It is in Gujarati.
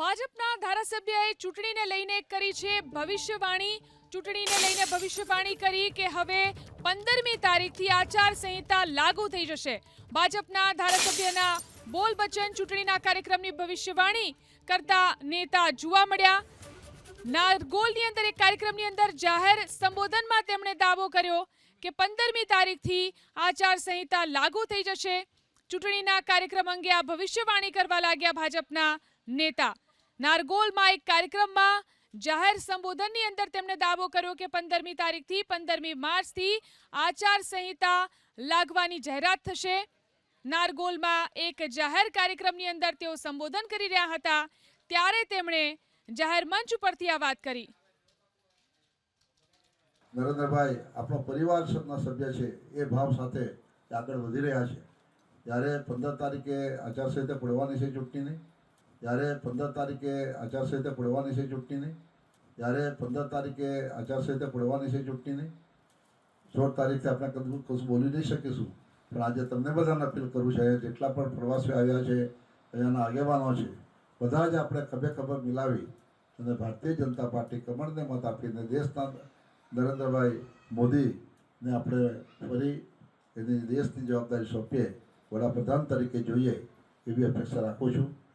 ભાજપના ધારાસભ્યએ ચૂંટણીને લઈને કરી છે ભવિષ્યવાણી. ચૂંટણીને લઈને ભવિષ્યવાણી કરી કે હવે પંદરમી તારીખથી આચારસંહિતા લાગુ થઈ જશે. ભાજપના ધારાસભ્યના બોલ બચ્ચન ચૂંટણીના કાર્યક્રમની ભવિષ્યવાણી કરતા નેતા જોવા મળ્યા. નારગોલની અંદર એક કાર્યક્રમની અંદર જાહેર સંબોધનમાં તેમણે દાવો કર્યો કે પંદરમી તારીખથી આચારસંહિતા લાગુ થઈ જશે. ચૂંટણીના કાર્યક્રમ અંગે આ ભવિષ્યવાણી કરવા લાગ્યા ભાજપના નેતા. નારગોલમાં એક કાર્યક્રમમાં જાહેર સંબોધનની અંદર તેમણે દાવો કર્યો કે પંદરમી તારીખથી પંદરમી માર્ચથી આચાર લાગવાની જાહેરાત થશે. નારગોલમાં એક જાહેર કાર્યક્રમની અંદર તેઓ સંબોધન કરી રહ્યા હતા. ત્યારે તેમણે જાહેર મંચ ઉપરથી આ વાત કરી. નરેન્દ્રભાઈ, આપણો પરિવારના સભ્ય છે, એ ભાવ સાથે આગળ વધી રહ્યા છે. ત્યારે પંદર તારીખે આચારસંહિતા પડવાની છે ચૂંટણીની. જ્યારે પંદર તારીખે આચારસંહિતા પડવાની છે ચૂંટણીની, જ્યારે પંદર તારીખે આચારસંહિતા પડવાની છે ચૂંટણીની, સોળ તારીખે આપણે કદું કશું બોલી નહીં શકીશું. પણ આજે તમને બધાને અપીલ કરું છે જેટલા પણ પ્રવાસીઓ આવ્યા છે, અહીંયાના આગેવાનો છે, બધા જ આપણે ખભે ખબર મિલાવી અને ભારતીય જનતા પાર્ટી કમળને મત આપીને દેશના નરેન્દ્રભાઈ મોદીને આપણે ફરી એની દેશની જવાબદારી સોંપીએ. વડાપ્રધાન તરીકે જોઈએ એવી અપેક્ષા રાખું છું.